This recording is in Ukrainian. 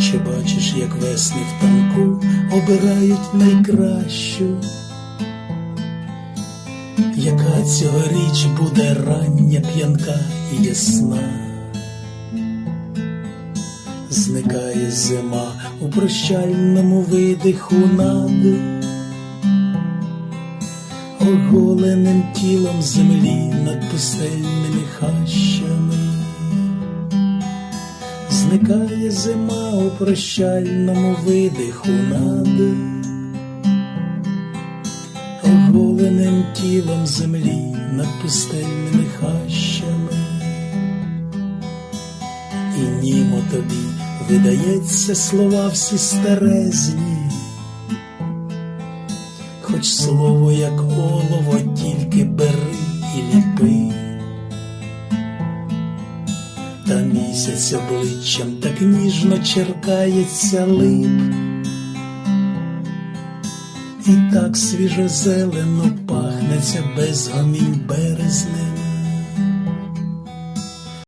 Чи бачиш, як весни в танку обирають найкращу? Яка цьогоріч буде рання п'янка і ясна? Зникає зима у прощальному видиху над оголеним тілом землі над пустельними хащами. Зникає зима у прощальному видиху над оголеним тілом землі над пустельними хащами. І німо тобі видається слова всі старезні, хоч слово, як олово, Та місяць обличчям так ніжно черкається лип, і так свіжозелено пахнеться пахнеться безгомінь березнем.